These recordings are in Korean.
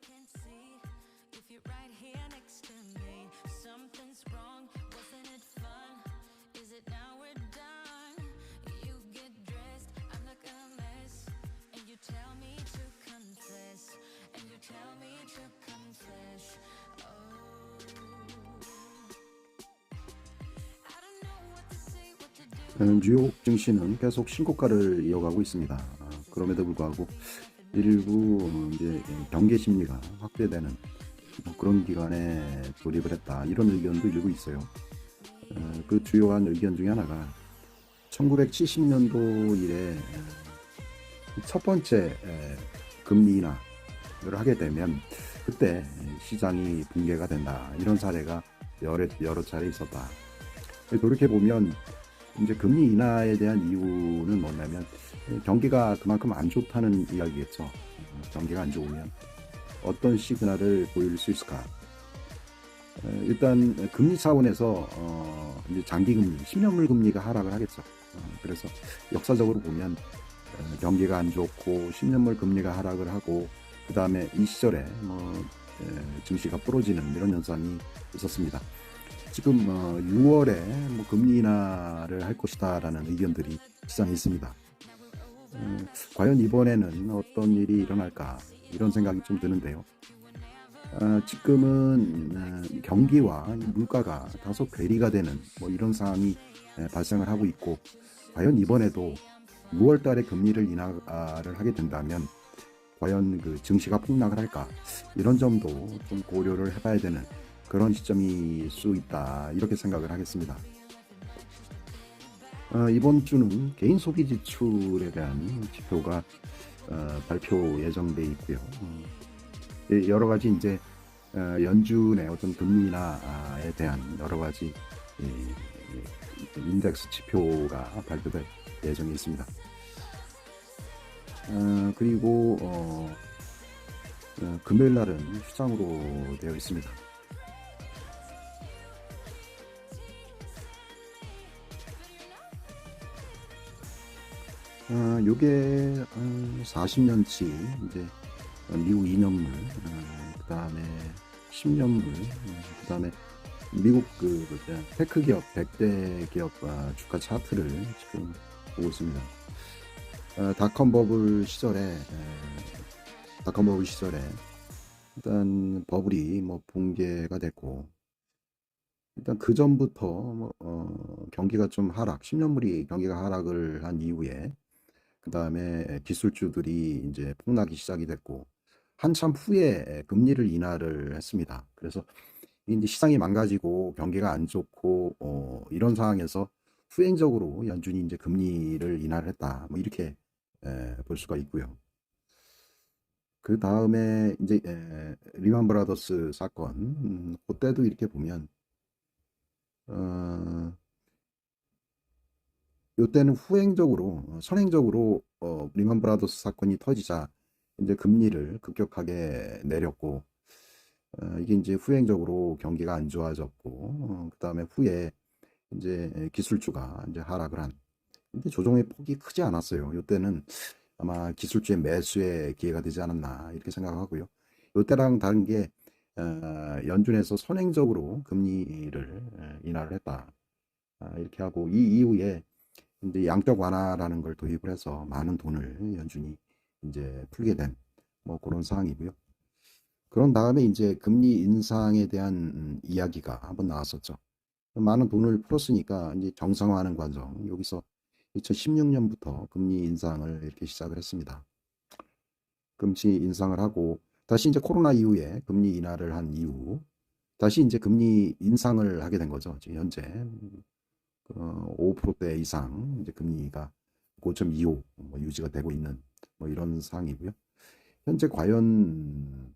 can see if you're right here next to me. Something's wrong, wasn't it fun? Is it now we're done? You get dressed, I look a mess, and you tell me to confess, and you tell me to confess. Oh, I. 어, 뉴욕 증시는 계속 신고가를 이어가고 있습니다. 아, 그럼에도 불구하고 일부 어, 이제 경계 심리가 확대되는 뭐 그런 기간에 돌입을 했다 이런 의견도 일부 있어요. 어, 그 주요한 의견 중에 하나가 1970년도 이래 어, 첫 번째 에, 금리 인하를 하게 되면 그때 시장이 붕괴가 된다 이런 사례가 여러 여러 차례 있었다. 돌이켜 보면 이제 금리 인하에 대한 이유는 뭐냐면 경기가 그만큼 안 좋다는 이야기겠죠. 어, 경기가 안 좋으면 어떤 시그널을 보일 수 있을까? 어, 일단 금리 차원에서 어, 장기 금리, 10년물 금리가 하락을 하겠죠. 어, 그래서 역사적으로 보면 어, 경기가 안 좋고 10년물 금리가 하락을 하고 그 다음에 이 시절에 뭐 에, 증시가 부러지는 이런 현상이 있었습니다. 지금 어, 6월에 뭐 금리 인하를 할 것이다라는 의견들이 시장에 있습니다. 음, 과연 이번에는 어떤 일이 일어날까 이런 생각이 좀 드는데요. 아, 지금은 어, 경기와 물가가 다소 괴리가 되는 뭐 이런 상황이 에, 발생을 하고 있고 과연 이번에도 6월 달에 금리를 인하를 하게 된다면 과연 그 증시가 폭락을 할까 이런 점도 좀 고려를 해봐야 되는 그런 시점일 수 있다 이렇게 생각을 하겠습니다. 어, 이번 주는 개인 소비 지출에 대한 지표가 어, 발표 예정돼 있고요. 어, 예, 여러 가지 이제 어, 연준의 어떤 금리 인하에 대한 여러 가지 예, 예, 인덱스 지표가 발표될 예정이 있습니다. 어, 그리고 어, 어, 금요일 날은 휴장으로 되어 있습니다. 아, 요게 한 40년치 이제 미국 2년물, 그 다음에 10년물, 그 다음에 미국 그 뭐냐, 테크 기업 100대 기업 아, 주가 차트를 지금 보고 있습니다. 아, 닷컴 버블 시절에 에, 닷컴 버블 시절에 일단 버블이 뭐 붕괴가 됐고 일단 그 전부터 뭐, 어, 경기가 좀 하락, 10년물이 경기가 하락을 한 이후에 그 다음에 기술주들이 이제 폭락이 시작이 됐고 한참 후에 금리를 인하를 했습니다. 그래서 이제 시장이 망가지고 경기가 안 좋고 어, 이런 상황에서 후행적으로 연준이 이제 금리를 인하를 했다. 뭐 이렇게 에, 볼 수가 있고요. 그 다음에 이제 에, 리만 브라더스 사건 음, 그때도 이렇게 보면 어, 이때는 후행적으로 어, 선행적으로 어, 리만 브라더스 사건이 터지자 이제 금리를 급격하게 내렸고 어, 이게 이제 후행적으로 경기가 안 좋아졌고 어, 그다음에 후에 이제 기술주가 이제 하락을 한 근데 조정의 폭이 크지 않았어요. 이때는 아마 기술주의 매수의 기회가 되지 않았나 이렇게 생각하고요. 이때랑 다른 게 어, 연준에서 선행적으로 금리를 에, 인하를 했다. 아, 이렇게 하고 이 이후에 이제 양적 완화라는 걸 도입을 해서 많은 돈을 연준이 이제 풀게 된 뭐 그런 상황이고요. 그런 다음에 이제 금리 인상에 대한 음, 이야기가 한번 나왔었죠. 많은 돈을 풀었으니까 이제 정상화하는 과정 여기서 2016년부터 금리 인상을 이렇게 시작을 했습니다. 금리 인상을 하고 다시 이제 코로나 이후에 금리 인하를 한 이후 다시 이제 금리 인상을 하게 된 거죠. 지금 현재 어, 5%대 이상 이제 금리가 5.25 뭐 유지가 되고 있는 뭐 이런 상황이고요. 현재 과연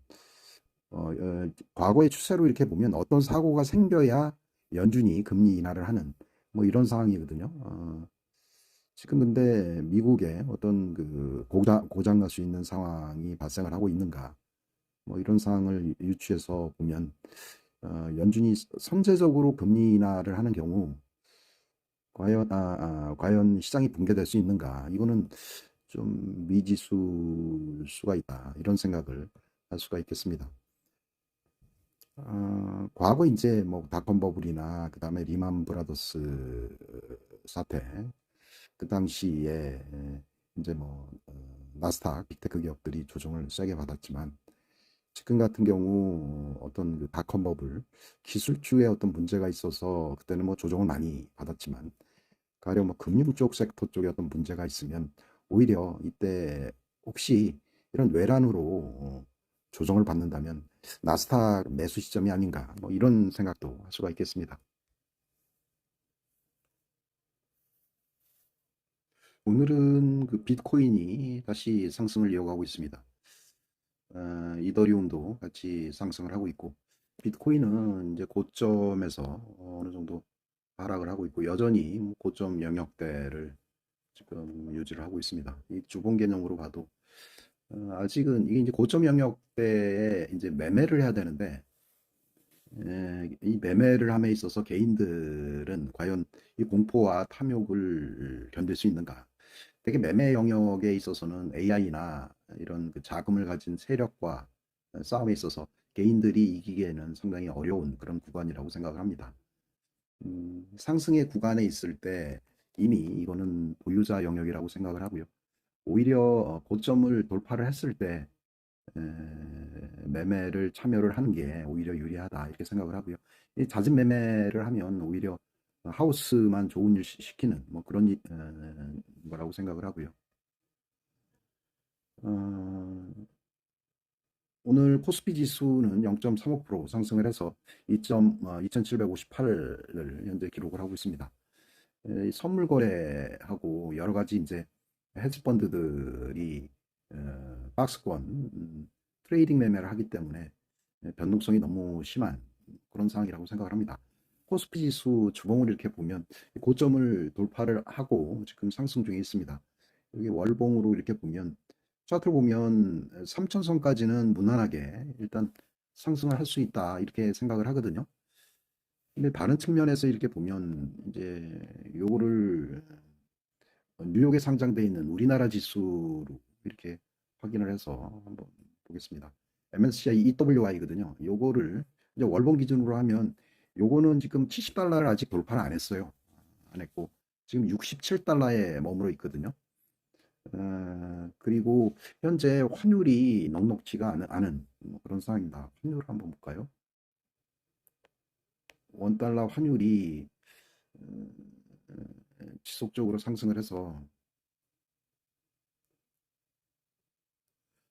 어, 어, 과거의 추세로 이렇게 보면 어떤 사고가 생겨야 연준이 금리 인하를 하는 뭐 이런 상황이거든요. 어, 지금 근데 미국에 어떤 그 고장, 고장 날 수 있는 상황이 발생을 하고 있는가 뭐 이런 상황을 유추해서 보면 어, 연준이 선제적으로 금리 인하를 하는 경우 과연 아, 아, 과연 시장이 붕괴될 수 있는가? 이거는 좀 미지수일 수가 있다. 이런 생각을 할 수가 있겠습니다. 어, 과거 이제 뭐 닷컴 버블이나 그 다음에 리만 브라더스 사태 그 당시에 이제 뭐 어, 나스닥 빅테크 기업들이 조정을 세게 받았지만 지금 같은 경우 어떤 그 닷컴 버블 기술주에 어떤 문제가 있어서 그때는 뭐 조정을 많이 받았지만 가령 뭐 금융 쪽 섹터 쪽에 어떤 문제가 있으면 오히려 이때 혹시 이런 외란으로 어, 조정을 받는다면 나스닥 매수 시점이 아닌가 뭐 이런 생각도 할 수가 있겠습니다. 오늘은 그 비트코인이 다시 상승을 이어가고 있습니다. 어, 이더리움도 같이 상승을 하고 있고 비트코인은 이제 고점에서 어느 정도 하락을 하고 있고 여전히 뭐 고점 영역대를 지금 유지를 하고 있습니다. 이 주봉 개념으로 봐도 어, 아직은 이게 이제 고점 영역대에 이제 매매를 해야 되는데 에, 이 매매를 함에 있어서 개인들은 과연 이 공포와 탐욕을 견딜 수 있는가? 되게 매매 영역에 있어서는 AI나 이런 그 자금을 가진 세력과 싸움에 있어서 개인들이 이기기에는 상당히 어려운 그런 구간이라고 생각을 합니다. 음, 상승의 구간에 있을 때 이미 이거는 보유자 영역이라고 생각을 하고요. 오히려 어, 고점을 돌파를 했을 때 에, 매매를 참여를 하는 게 오히려 유리하다 이렇게 생각을 하고요. 이 잦은 매매를 하면 오히려 하우스만 좋은 일 시- 시키는 뭐 그런 이- 에, 거라고 생각을 하고요. 어, 오늘 코스피 지수는 0.35% 상승을 해서 2 2758을 현재 기록을 하고 있습니다. 선물 거래하고 여러 가지 이제 헤지펀드들이 어, 박스권 음, 트레이딩 매매를 하기 때문에 에, 변동성이 너무 심한 그런 상황이라고 생각을 합니다. 코스피 지수 주봉을 이렇게 보면 고점을 돌파를 하고 지금 상승 중에 있습니다. 여기 월봉으로 이렇게 보면 차트를 보면 3천선까지는 무난하게 일단 상승을 할 수 있다 이렇게 생각을 하거든요. 근데 다른 측면에서 이렇게 보면 이제 요거를 뉴욕에 상장돼 있는 우리나라 지수로 이렇게 확인을 해서 한번 보겠습니다. MSCI EWI거든요. 요거를 이제 월봉 기준으로 하면 요거는 지금 70달러를 아직 돌파를 안 했어요. 안 했고 지금 67달러에 머물러 있거든요. 어, 그리고 현재 환율이 넉넉지가 않은, 않은 뭐 그런 상황입니다. 환율을 한번 볼까요? 원달러 환율이 어, 지속적으로 상승을 해서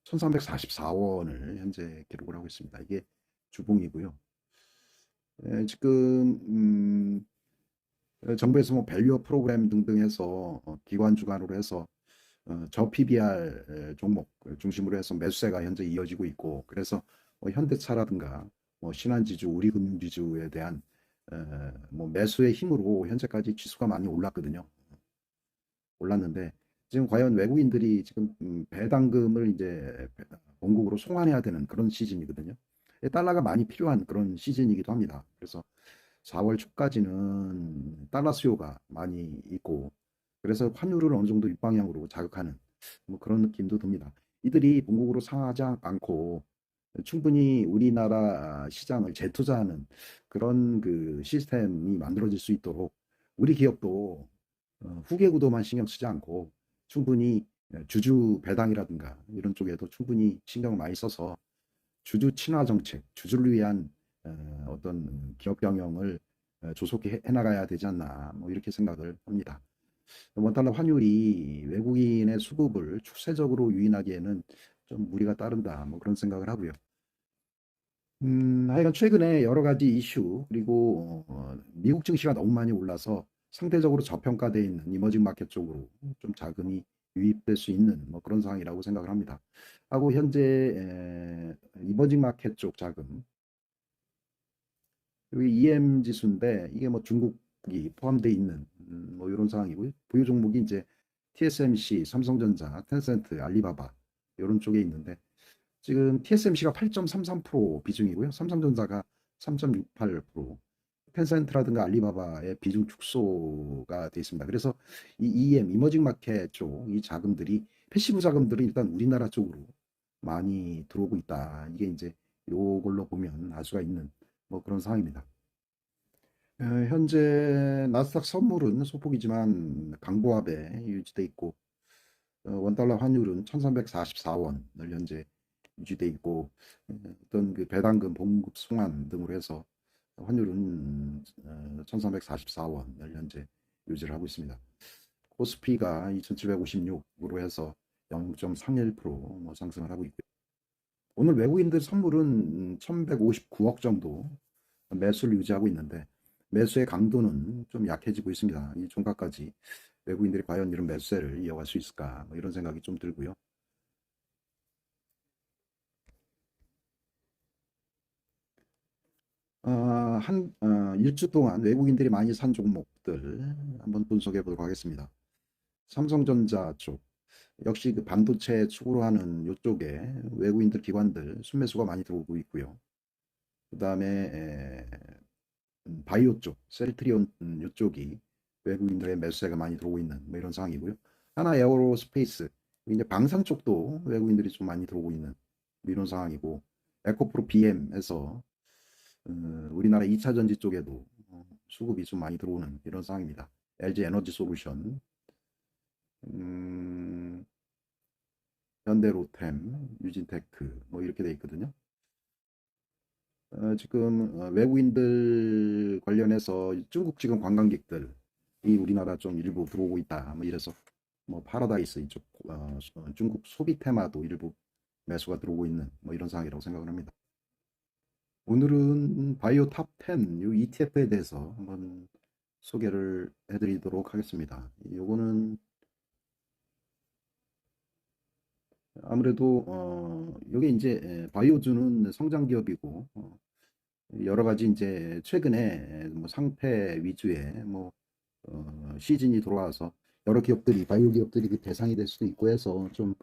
1344원을 현재 기록을 하고 있습니다. 이게 주봉이고요. 에, 지금 음, 어, 정부에서 뭐 밸류업 프로그램 등등 해서 어, 기관 주관으로 해서 어, 저 PBR 에, 종목 중심으로 해서 매수세가 현재 이어지고 있고 그래서 뭐 현대차라든가 뭐 신한지주, 우리금융지주에 대한 에, 뭐 매수의 힘으로 현재까지 지수가 많이 올랐거든요. 올랐는데 지금 과연 외국인들이 지금 음, 배당금을 이제 배- 본국으로 송환해야 되는 그런 시즌이거든요. 달러가 많이 필요한 그런 시즌이기도 합니다. 그래서 4월 초까지는 달러 수요가 많이 있고 그래서 환율을 어느 정도 윗방향으로 자극하는 뭐 그런 느낌도 듭니다. 이들이 본국으로 상하지 않고 충분히 우리나라 시장을 재투자하는 그런 그 시스템이 만들어질 수 있도록 우리 기업도 어, 후계 구도만 신경 쓰지 않고 충분히 주주 배당이라든가 이런 쪽에도 충분히 신경을 많이 써서 주주 친화 정책, 주주를 위한 어, 어떤 기업 경영을 어, 조속히 해, 해나가야 되지 않나 뭐 이렇게 생각을 합니다. 원달러 환율이 외국인의 수급을 추세적으로 유인하기에는 좀 무리가 따른다 뭐 그런 생각을 하고요. 음, 하여간 최근에 여러 가지 이슈 그리고 어, 미국 증시가 너무 많이 올라서 상대적으로 저평가되어 있는 이머징 마켓 쪽으로 좀 자금이 유입될 수 있는 뭐 그런 상황이라고 생각을 합니다. 하고 현재 에, 이머징 마켓 쪽 자금 여기 EM 지수인데 이게 뭐 중국 이 포함되어 있는 음, 뭐 이런 상황이고요. 보유 종목이 이제 TSMC, 삼성전자, 텐센트, 알리바바 이런 쪽에 있는데 지금 TSMC가 8.33% 비중이고요. 삼성전자가 3.68%, 텐센트라든가 알리바바의 비중 축소가 되어 있습니다. 그래서 이 EM, 이머징 마켓 쪽 이 자금들이 패시브 자금들은 일단 우리나라 쪽으로 많이 들어오고 있다. 이게 이제 요걸로 보면 알 수가 있는 뭐 그런 상황입니다. 어, 현재 나스닥 선물은 소폭이지만 강보합에 유지돼 있고 어, 원달러 환율은 1344원을 현재 유지돼 있고 어, 어떤 그 배당금 봉급 송환 등으로 해서 환율은 1344원을 현재 유지를 하고 있습니다. 코스피가 2756으로 해서 0.31%뭐 상승을 하고 있고요. 오늘 외국인들 선물은 1159억 정도 매수를 유지하고 있는데 매수의 강도는 좀 약해지고 있습니다. 이 종가까지 외국인들이 과연 이런 매수세를 이어갈 수 있을까 뭐 이런 생각이 좀 들고요. 어, 한 어, 일주 동안 외국인들이 많이 산 종목들 한번 분석해 보도록 하겠습니다. 삼성전자 쪽 역시 그 반도체 축으로 하는 이쪽에 외국인들 기관들 순매수가 많이 들어오고 있고요. 그 다음에 음, 바이오 쪽 셀트리온 음, 이쪽이 외국인들의 매수세가 많이 들어오고 있는 뭐 이런 상황이고요. 하나 에어로스페이스 이제 방산 쪽도 외국인들이 좀 많이 들어오고 있는 뭐 이런 상황이고 에코프로 BM에서 어, 우리나라 2차 전지 쪽에도 어, 수급이 좀 많이 들어오는 이런 상황입니다. LG 에너지 솔루션, 음, 현대로템, 유진테크 뭐 이렇게 돼 있거든요. 어, 지금 어, 외국인들 관련해서 중국 지금 관광객들이 우리나라 좀 일부 들어오고 있다. 뭐 이래서 뭐 파라다이스 이쪽 어, 중국 소비 테마도 일부 매수가 들어오고 있는 뭐 이런 상황이라고 생각을 합니다. 오늘은 바이오 탑 10, 이 ETF에 대해서 한번 소개를 해드리도록 하겠습니다. 요거는 아무래도 어, 이게 이제 바이오주는 성장 기업이고 어, 여러 가지 이제 최근에 뭐 상패 위주의 뭐 어, 시즌이 돌아와서 여러 기업들이 바이오 기업들이 그 대상이 될 수도 있고 해서 좀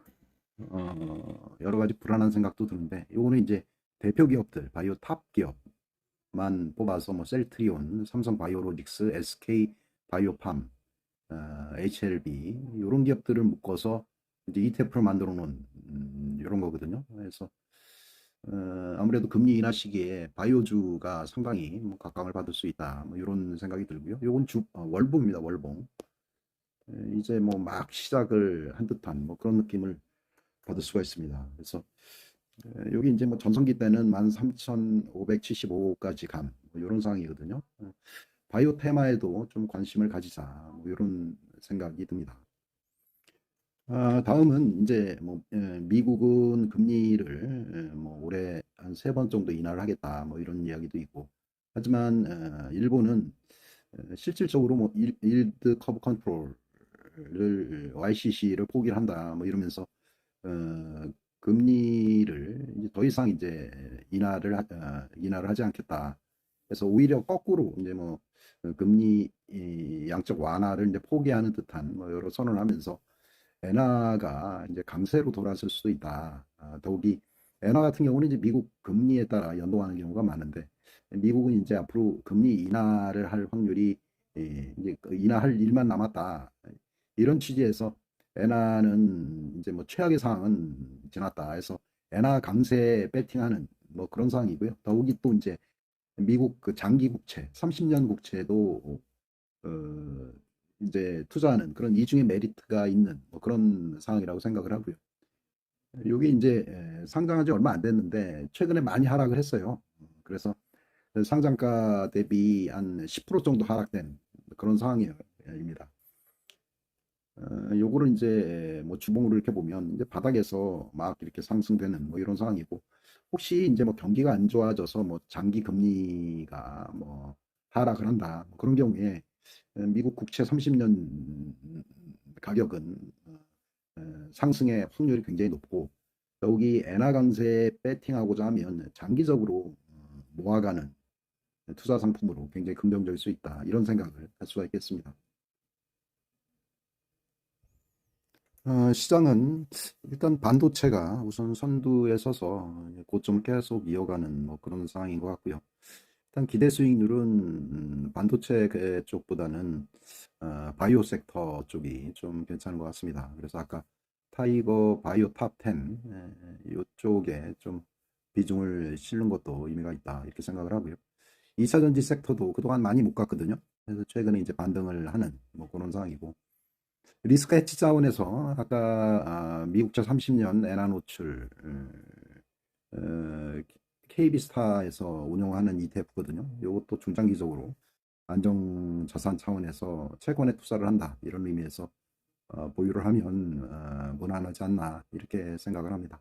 어, 여러 가지 불안한 생각도 드는데 요거는 이제 대표 기업들 바이오 탑 기업만 뽑아서 뭐 셀트리온, 삼성 바이오로직스, SK 바이오팜, 어, HLB 이런 기업들을 묶어서 이제 ETF를 만들어 놓은 음, 이런 거거든요. 그래서 어, 아무래도 금리 인하 시기에 바이오주가 상당히 뭐 각광을 받을 수 있다. 뭐 이런 생각이 들고요. 요건 주 어, 월봉입니다. 월봉. 이제 뭐 막 시작을 한 듯한 뭐 그런 느낌을 받을 수가 있습니다. 그래서 여기 이제 뭐 전성기 때는 13,575까지 간뭐 이런 상황이거든요. 바이오 테마에도 좀 관심을 가지자 뭐 이런 생각이 듭니다. 아, 다음은 이제 뭐 미국은 금리를 뭐 올해 한 세 번 정도 인하를 하겠다 뭐 이런 이야기도 있고 하지만 일본은 실질적으로 뭐 일드 커브 컨트롤을 YCC를 포기를 한다 뭐 이러면서 어, 금리를 이제 더 이상 이제 인하를 하, 어, 인하를 하지 않겠다. 그래서 오히려 거꾸로 이제 뭐 어, 금리 양적 완화를 이제 포기하는 듯한 뭐 여러 선언을 하면서 엔화가 이제 강세로 돌아설 수도 있다. 아, 더욱이 엔화 같은 경우는 이제 미국 금리에 따라 연동하는 경우가 많은데 미국은 이제 앞으로 금리 인하를 할 확률이 예, 이제 그 인하할 일만 남았다. 이런 취지에서 엔화는 이제 뭐 최악의 상황은 지났다 해서 엔화 강세 배팅하는 뭐 그런 상황이고요. 더욱이 또 이제 미국 그 장기 국채, 30년 국채도 어 이제 투자하는 그런 이중의 메리트가 있는 뭐 그런 상황이라고 생각을 하고요. 이게 이제 상장한 지 얼마 안 됐는데 최근에 많이 하락을 했어요. 그래서 상장가 대비 한 10% 정도 하락된 그런 상황입니다. 어, 요거를 이제 뭐 주봉으로 이렇게 보면 이제 바닥에서 막 이렇게 상승되는 뭐 이런 상황이고 혹시 이제 뭐 경기가 안 좋아져서 뭐 장기 금리가 뭐 하락을 한다 뭐 그런 경우에 미국 국채 30년 가격은 어, 상승의 확률이 굉장히 높고 여기 엔화 강세에 배팅하고자 하면 장기적으로 어, 모아가는 투자 상품으로 굉장히 긍정적일 수 있다 이런 생각을 할 수가 있겠습니다. 어, 시장은 일단 반도체가 우선 선두에 서서 고점을 계속 이어가는 뭐 그런 상황인 것 같고요. 일단 기대 수익률은 음, 반도체 그 쪽보다는 어, 바이오 섹터 쪽이 좀 괜찮은 것 같습니다. 그래서 아까 타이거 바이오 탑 10, 쪽에 좀 비중을 실는 것도 의미가 있다 이렇게 생각을 하고요. 2차 전지 섹터도 그동안 많이 못 갔거든요. 그래서 최근에 이제 반등을 하는 뭐 그런 상황이고 리스크 해치 자원에서 아까 아, 미국자 30년 엔화 노출 어, KB스타에서 운영하는 ETF거든요. 이것도 중장기적으로 안정 자산 차원에서 채권에 투자를 한다 이런 의미에서 어, 보유를 하면 어, 무난하지 않나 이렇게 생각을 합니다.